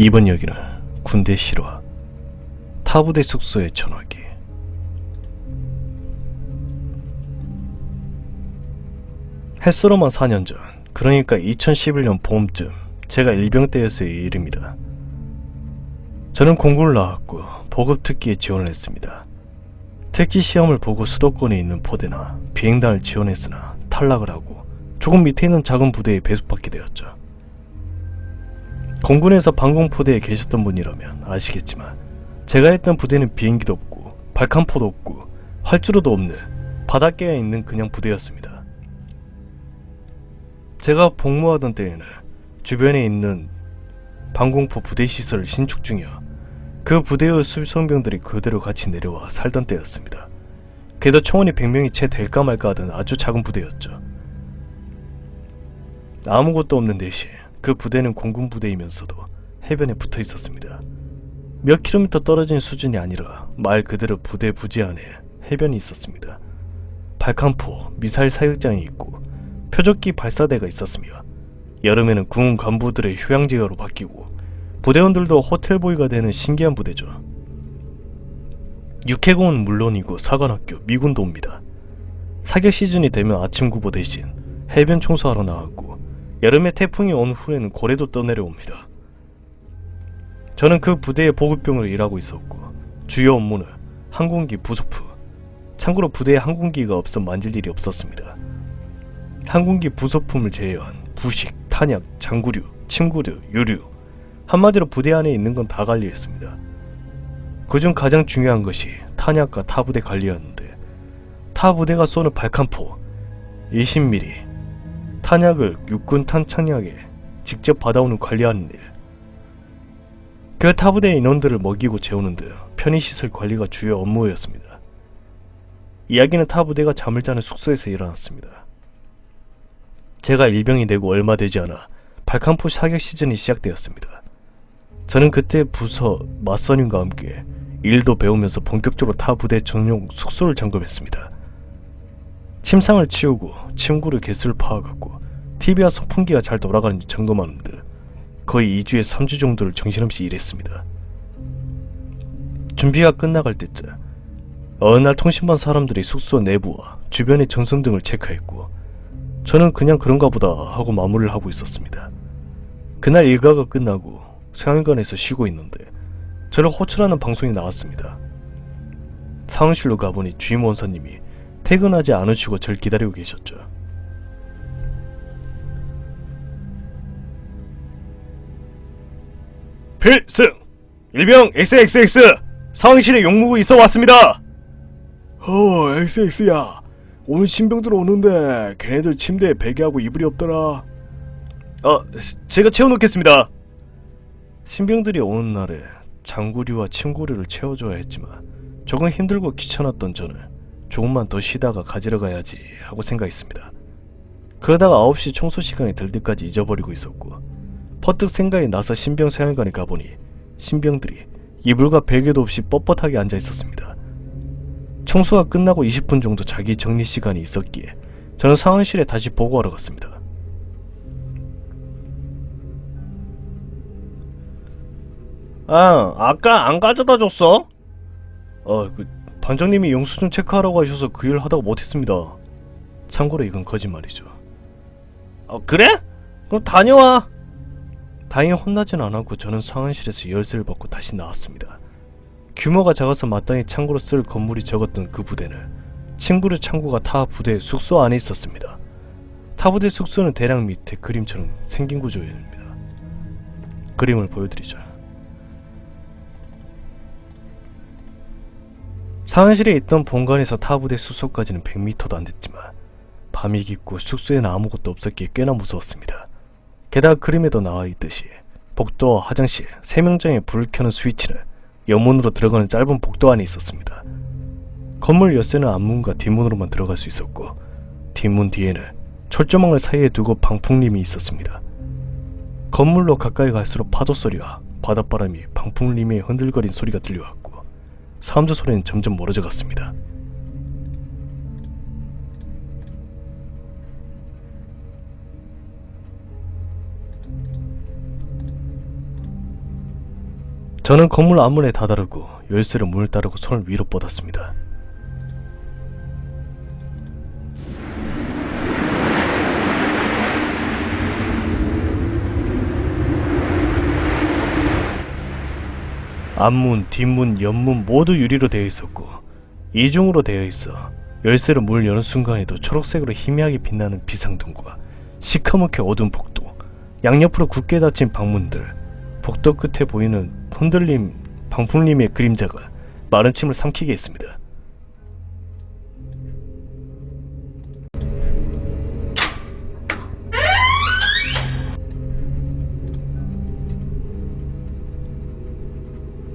이번 여기는 군대 실화 타부대 숙소의 전화기. 햇서로만 4년 전 그러니까 2011년 봄쯤 제가 일병대에서의 일입니다. 저는 공군을 나왔고 보급 특기에 지원을 했습니다. 특기 시험을 보고 수도권에 있는 포대나 비행단을 지원했으나 탈락을 하고 조금 밑에 있는 작은 부대에 배수받게 되었죠 공군에서 방공포대에 계셨던 분이라면 아시겠지만 제가 했던 부대는 비행기도 없고 발칸포도 없고 활주로도 없는 바닷가에 있는 그냥 부대였습니다. 제가 복무하던 때에는 주변에 있는 방공포 부대 시설을 신축 중이어 그 부대의 수성병들이 그대로 같이 내려와 살던 때였습니다. 게다 총원이 100명이 채 될까 말까 하던 아주 작은 부대였죠. 아무것도 없는 대신 그 부대는 공군 부대이면서도 해변에 붙어 있었습니다. 몇 킬로미터 떨어진 수준이 아니라 말 그대로 부대 부지 안에 해변이 있었습니다. 발칸포, 미사일 사육장이 있고 표적기 발사대가 있었으며 여름에는 군 간부들의 휴양지가로 바뀌고 부대원들도 호텔보이가 되는 신기한 부대죠. 육해공은 물론이고 사관학교, 미군도 옵니다. 사격 시즌이 되면 아침 구보 대신 해변 청소하러 나왔고 여름에 태풍이 온 후에는 고래도 떠내려옵니다. 저는 그 부대의 보급병으로 일하고 있었고 주요 업무는 항공기 부속프 참고로 부대에 항공기가 없어 만질 일이 없었습니다. 항공기 부속품을 제외한 부식, 탄약, 장구류, 침구류, 유류 한마디로 부대 안에 있는 건 다 관리했습니다. 그중 가장 중요한 것이 탄약과 타부대 관리였는데 타부대가 쏘는 발칸포 20mm 탄약을 육군 탄창약에 직접 받아오는 관리하는 일. 그 타부대 인원들을 먹이고 재우는 등 편의시설 관리가 주요 업무였습니다. 이야기는 타부대가 잠을 자는 숙소에서 일어났습니다. 제가 일병이 되고 얼마 되지 않아 발칸포 사격 시즌이 시작되었습니다. 저는 그때 부서 맞선임과 함께 일도 배우면서 본격적으로 타 부대 전용 숙소를 점검했습니다. 침상을 치우고 침구를 개수를 파악하고 TV와 선풍기가 잘 돌아가는지 점검하는 듯 거의 2주에 3주 정도를 정신없이 일했습니다. 준비가 끝나갈 때쯤 어느 날 통신반 사람들이 숙소 내부와 주변의 전선 등을 체크했고 저는 그냥 그런가 보다 하고 마무리를 하고 있었습니다. 그날 일과가 끝나고 생활관에서 쉬고 있는데 저를 호출하는 방송이 나왔습니다. 사무실로 가보니 주임 원사님이 퇴근하지 않으시고 절 기다리고 계셨죠. 필승! 일병 XXX! 상황실에 용무구 있어 왔습니다! 어, XX야. 오늘 신병들 오는데 걔네들 침대에 베개하고 이불이 없더라. 어, 제가 채워놓겠습니다. 신병들이 오는 날에 장구류와 침구류를 채워줘야 했지만 조금 힘들고 귀찮았던 저는 조금만 더 쉬다가 가지러 가야지 하고 생각했습니다. 그러다가 9시 청소 시간이 될 때까지 잊어버리고 있었고 퍼뜩 생각이 나서 신병 생활관에 가보니 신병들이 이불과 베개도 없이 뻣뻣하게 앉아 있었습니다. 청소가 끝나고 20분 정도 자기 정리 시간이 있었기에 저는 상황실에 다시 보고하러 갔습니다. 아, 아까 안 가져다 줬어? 어, 그 반장님이 영수증 체크하라고 하셔서 그 일 하다가 못했습니다. 참고로 이건 거짓말이죠. 어, 그래? 그럼 다녀와. 다행히 혼나진 않았고 저는 상황실에서 열쇠를 받고 다시 나왔습니다. 규모가 작아서 마땅히 창고로 쓸 건물이 적었던 그 부대는 침구류 창고가 타 부대 숙소 안에 있었습니다. 타 부대 숙소는 대략 밑에 그림처럼 생긴 구조입니다. 그림을 보여드리죠. 상황실에 있던 본관에서 타 부대 숙소까지는 100m도 안 됐지만 밤이 깊고 숙소에는 아무것도 없었기에 꽤나 무서웠습니다. 게다가 그림에도 나와 있듯이 복도와 화장실, 세명장에 불을 켜는 스위치는 옆문으로 들어가는 짧은 복도 안에 있었습니다. 건물 열쇠는 앞문과 뒷문으로만 들어갈 수 있었고 뒷문 뒤에는 철조망을 사이에 두고 방풍림이 있었습니다. 건물로 가까이 갈수록 파도 소리와 바닷바람이 방풍림에 흔들거린 소리가 들려왔고 사람들 소리는 점점 멀어져 갔습니다. 저는 건물 앞문에 다다르고 열쇠를 문을 따르고 손을 위로 뻗었습니다. 앞문, 뒷문, 옆문 모두 유리로 되어 있었고 이중으로 되어 있어 열쇠를 문을 여는 순간에도 초록색으로 희미하게 빛나는 비상등과 시커멓게 어두운 복도, 양옆으로 굳게 닫힌 방문들, 복도 끝에 보이는 흔들림 방풍림의 그림자가 마른 침을 삼키게 했습니다.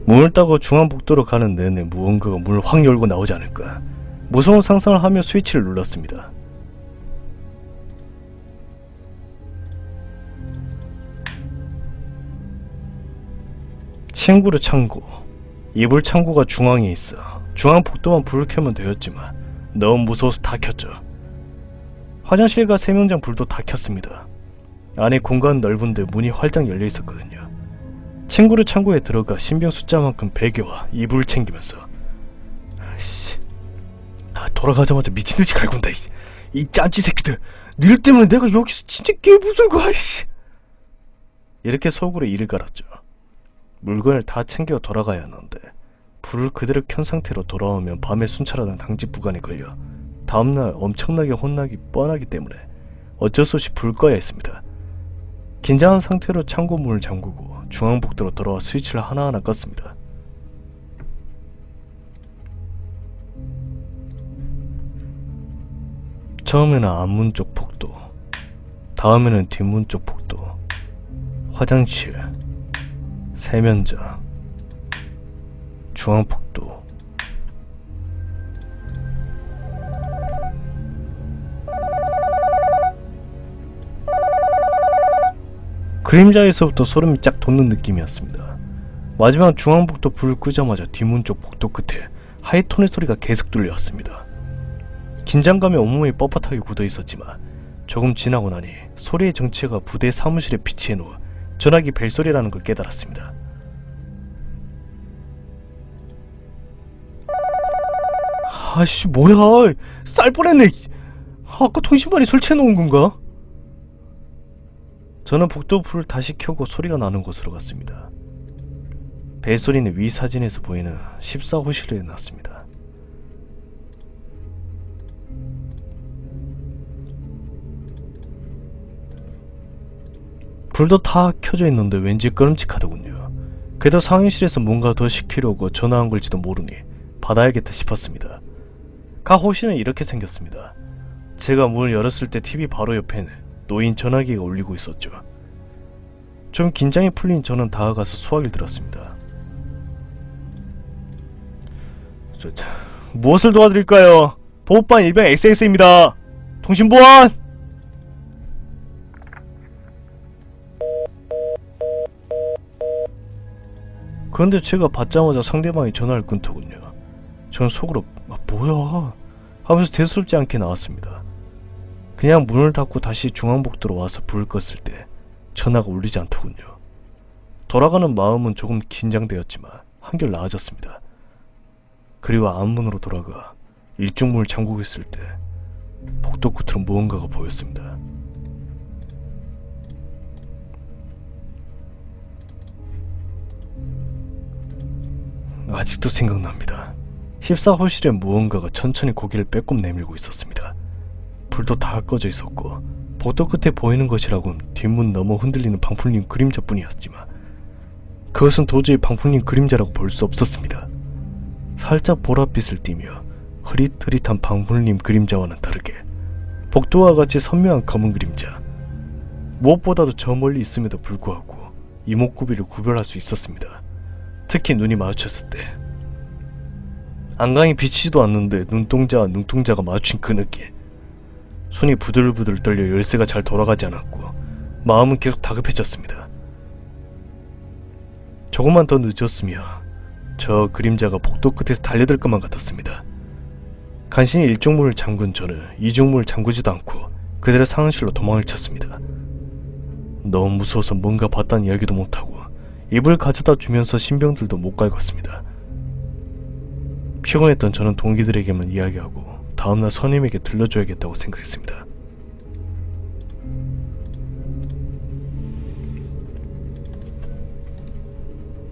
문을 따고 중앙복도로 가는 내내 무언가가 문을 확 열고 나오지 않을까 무서운 상상을 하며 스위치를 눌렀습니다. 친구를 창고 이불 창고가 중앙에 있어 중앙 복도만 불을 켜면 되었지만 너무 무서워서 다 켰죠. 화장실과 세면장 불도 다 켰습니다. 안에 공간 넓은데 문이 활짝 열려 있었거든요. 친구를 창고에 들어가 신병 숫자만큼 베개와 이불을 챙기면서 아씨 아, 돌아가자마자 미친듯이 갈군다 이, 이 짬찌 새끼들 닐 때문에 내가 여기서 진짜 개무서고 아씨 이렇게 속으로 이를 갈았죠 물건을 다 챙겨 돌아가야 하는데 불을 그대로 켠 상태로 돌아오면 밤에 순찰하던 당직 부관에 걸려 다음날 엄청나게 혼나기 뻔하기 때문에 어쩔 수 없이 불 꺼야 했습니다 긴장한 상태로 창고 문을 잠그고 중앙복도로 돌아와 스위치를 하나하나 껐습니다. 처음에는 앞문 쪽 복도, 다음에는 뒷문 쪽 복도, 화장실, 세면장, 중앙복도. 그림자에서부터 소름이 쫙 돋는 느낌이었습니다. 마지막 중앙복도 불을 끄자마자 뒷문 쪽 복도 끝에 하이톤의 소리가 계속 들려왔습니다. 긴장감에 온몸이 뻣뻣하게 굳어 있었지만 조금 지나고 나니 소리의 정체가 부대 사무실에 비치해 놓은 전화기 벨소리라는 걸 깨달았습니다. 아씨 뭐야 쌀 뻔했네 아까 통신반이 설치해 놓은 건가? 저는 복도 불을 다시 켜고 소리가 나는 곳으로 갔습니다. 벨소리는 위 사진에서 보이는 14호실에 났습니다. 불도 다 켜져 있는데 왠지 끄름직하더군요. 그래도 상인실에서 뭔가 더 시키려고 전화한 걸지도 모르니 받아야겠다 싶었습니다. 가 호실은 이렇게 생겼습니다. 제가 문을 열었을 때 TV 바로 옆에는 노인 전화기가 울리고 있었죠. 좀 긴장이 풀린 저는 다가가서 수화기를 들었습니다. 저, 저, 무엇을 도와드릴까요? 보호반 일병 XX입니다. 통신보안! 그런데 제가 받자마자 상대방이 전화를 끊더군요. 저는 속으로 아, 뭐야 하면서 대수롭지 않게 나왔습니다. 그냥 문을 닫고 다시 중앙복도로 와서 불을 껐을 때 전화가 울리지 않더군요. 돌아가는 마음은 조금 긴장되었지만 한결 나아졌습니다. 그리고 앞문으로 돌아가 일중문을 잠그고 있을 때 복도 끝으로 무언가가 보였습니다. 아직도 생각납니다. 14호실에 무언가가 천천히 고개를 빼꼼 내밀고 있었습니다. 불도 다 꺼져 있었고 복도 끝에 보이는 것이라곤 뒷문 너머 흔들리는 방풍님 그림자뿐이었지만 그것은 도저히 방풍님 그림자라고 볼 수 없었습니다. 살짝 보랏빛을 띠며 흐릿흐릿한 방풍님 그림자와는 다르게 복도와 같이 선명한 검은 그림자 무엇보다도 저 멀리 있음에도 불구하고 이목구비를 구별할 수 있었습니다. 특히 눈이 마주쳤을 때 안강이 비치지도 않는데 눈동자와 눈동자가 마주친 그 느낌 손이 부들부들 떨려 열쇠가 잘 돌아가지 않았고 마음은 계속 다급해졌습니다. 조금만 더 늦었으면 저 그림자가 복도 끝에서 달려들 것만 같았습니다. 간신히 일중문을 잠근 저는 이중문을 잠그지도 않고 그대로 상황실로 도망을 쳤습니다. 너무 무서워서 뭔가 봤다는 이야기도 못하고 입을 가져다 주면서 신병들도 못 갈궜습니다. 피곤했던 저는 동기들에게만 이야기하고 다음날 선임에게 들려줘야겠다고 생각했습니다.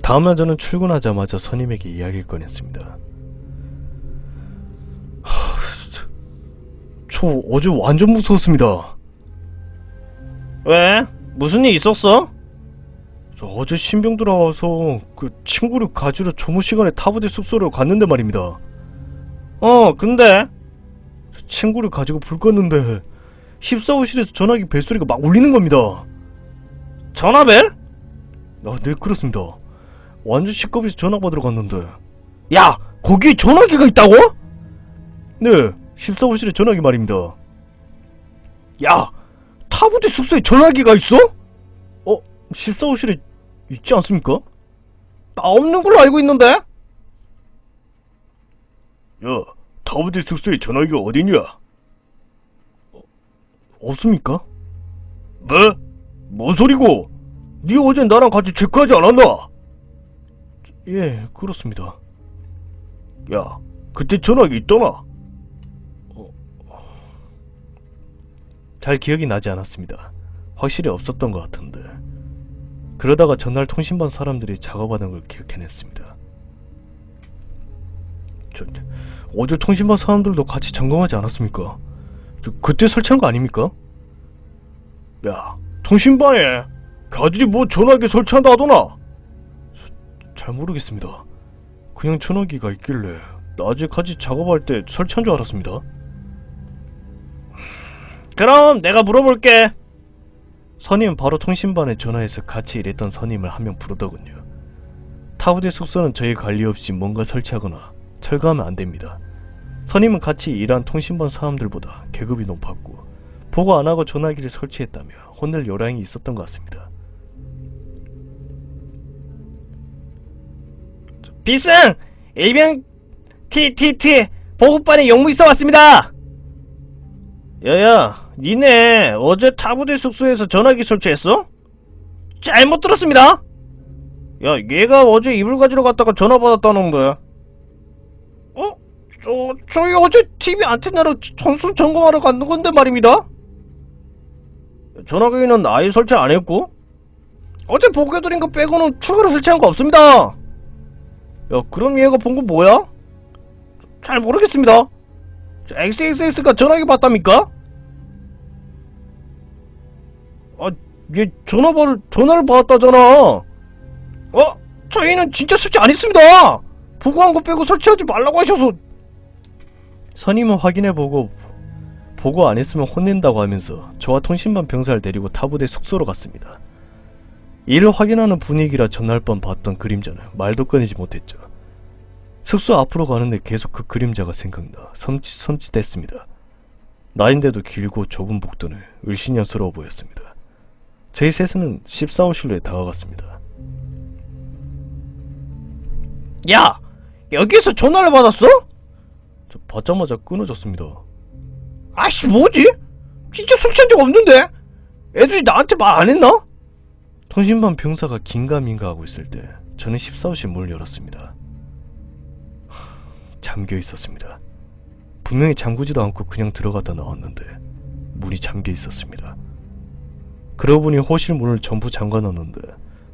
다음날 저는 출근하자마자 선임에게 이야기를 꺼냈습니다. 하, 저, 저 어제 완전 무서웠습니다. 왜? 무슨 일 있었어? 저 어제 신병 들어와서 그 친구를 가지러 조무 시간에 타부대 숙소로 갔는데 말입니다. 어, 근데 저 친구를 가지고 불 껐는데 14호실에서 전화기 벨소리가 막 울리는 겁니다. 전화벨? 아, 네 그렇습니다. 완전 시끄러워서 전화 받으러 갔는데 야! 거기에 전화기가 있다고? 네 14호실에 전화기 말입니다. 야! 타부대 숙소에 전화기가 있어? 어? 14호실에 있지 않습니까? 나 없는 걸로 알고 있는데? 야, 타부대 숙소에 전화기가 어디냐? 어, 없습니까? 뭐? 뭔 소리고? 네 어제 나랑 같이 체크하지 않았나? 예, 그렇습니다. 야, 그때 전화기 있더나? 어, 잘 기억이 나지 않았습니다. 확실히 없었던 것 같은데. 그러다가 전날 통신반 사람들이 작업하는 걸 기억해냈습니다. 저, 어제 통신반 사람들도 같이 점검하지 않았습니까? 저, 그때 설치한 거 아닙니까? 야, 통신반에 걔들이 뭐 전화기 설치한다 하더나? 잘 모르겠습니다. 그냥 전화기가 있길래 낮에 같이 작업할 때 설치한 줄 알았습니다. 그럼 내가 물어볼게. 선임은 바로 통신반에 전화해서 같이 일했던 선임을 한 명 부르더군요. 타부대 숙소는 저희 관리 없이 뭔가 설치하거나 철거하면 안 됩니다. 선임은 같이 일한 통신반 사람들보다 계급이 높았고 보고 안 하고 전화기를 설치했다며 혼낼 요량이 있었던 것 같습니다. 필승! 일병 TTT 보급반에 용무 있어 왔습니다. 야야, 니네 어제 타부대 숙소에서 전화기 설치했어? 잘못 들었습니다. 야, 얘가 어제 이불 가지러 갔다가 전화 받았다는데. 어? 저 저희 어제 TV 안테나로 전선 점검하러 갔는 건데 말입니다. 전화기는 아예 설치 안 했고? 어제 보고해드린 거 빼고는 추가로 설치한 거 없습니다. 야, 그럼 얘가 본 거 뭐야? 잘 모르겠습니다. 저 XXX가 전화기 받답니까? 얘 전화번호 전화를 받았다잖아. 어? 저희는 진짜 설치 안 했습니다. 보고한 거 빼고 설치하지 말라고 하셔서 선임은 확인해보고 보고 안 했으면 혼낸다고 하면서 저와 통신반 병사를 데리고 타부대 숙소로 갔습니다. 이를 확인하는 분위기라 전날 밤 봤던 그림자는 말도 꺼내지 못했죠. 숙소 앞으로 가는데 계속 그 그림자가 생각나 섬찟, 섬찟했습니다. 나인데도 길고 좁은 복도는 을씨년스러워 보였습니다. 저희 셋은 14호실로에 다가갔습니다. 야 여기에서 전화를 받았어? 저 받자마자 끊어졌습니다. 아씨 뭐지? 진짜 설치한 적 없는데? 애들이 나한테 말 안 했나? 통신반 병사가 긴가민가 하고 있을 때 저는 14호실 문을 열었습니다. 하, 잠겨 있었습니다. 분명히 잠그지도 않고 그냥 들어갔다 나왔는데 문이 잠겨 있었습니다. 그러고 보니 호실 문을 전부 잠가 놨는데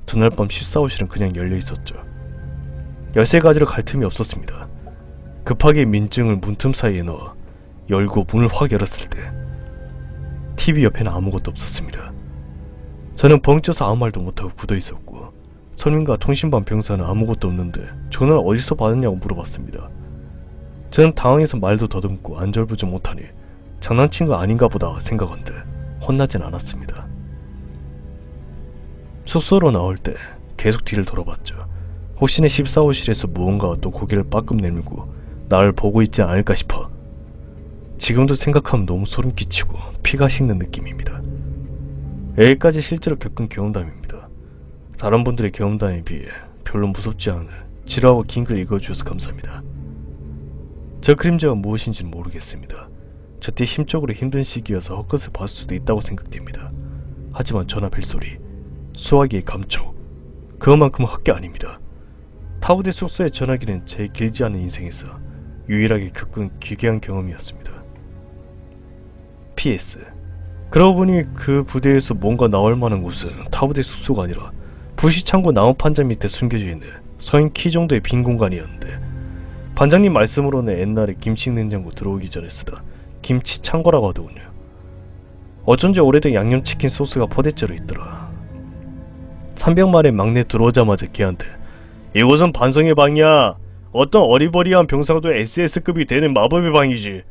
그날 밤 14호실은 그냥 열려 있었죠. 열쇠 가지러 갈 틈이 없었습니다. 급하게 민증을 문틈 사이에 넣어 열고 문을 확 열었을 때 TV 옆에는 아무것도 없었습니다. 저는 벙쪄서 아무 말도 못하고 굳어 있었고 선임과 통신반 병사는 아무것도 없는데 전화를 어디서 받았냐고 물어봤습니다. 저는 당황해서 말도 더듬고 안절부절 못하니 장난친 거 아닌가 보다 생각한데 혼나진 않았습니다. 숙소로 나올 때 계속 뒤를 돌아봤죠. 혹시나 14호실에서 무언가가 또 고개를 빠끔 내밀고 나를 보고 있지 않을까 싶어 지금도 생각하면 너무 소름 끼치고 피가 식는 느낌입니다. 여기까지 실제로 겪은 경험담입니다. 다른 분들의 경험담에 비해 별로 무섭지 않은 지루하고 긴글 읽어주셔서 감사합니다. 저 그림자가 무엇인지는 모르겠습니다. 저때 심적으로 힘든 시기여서 헛것을 봤을 수도 있다고 생각됩니다. 하지만 전화 벨소리, 수화기의 감촉, 그것만큼 헛게 아닙니다. 타부대 숙소에 전화기는 제 길지 않은 인생에서 유일하게 겪은 기괴한 경험이었습니다. PS. 그러고 보니 그 부대에서 뭔가 나올 만한 곳은 타부대 숙소가 아니라 부시창고 나무 판자 밑에 숨겨져 있는 서인 키 정도의 빈 공간이었는데 반장님 말씀으로는 옛날에 김치 냉장고 들어오기 전에 쓰던 김치 창고라고 하더군요. 어쩐지 오래된 양념치킨 소스가 포대째로 있더라. 300마리 막내 들어오자마자 걔한테 이곳은 반성의 방이야. 어떤 어리버리한 병사도 SS급이 되는 마법의 방이지.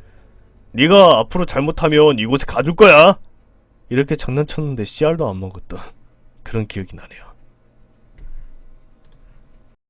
네가 앞으로 잘못하면 이곳에 가둘 거야. 이렇게 장난쳤는데 씨알도 안 먹었던 그런 기억이 나네요.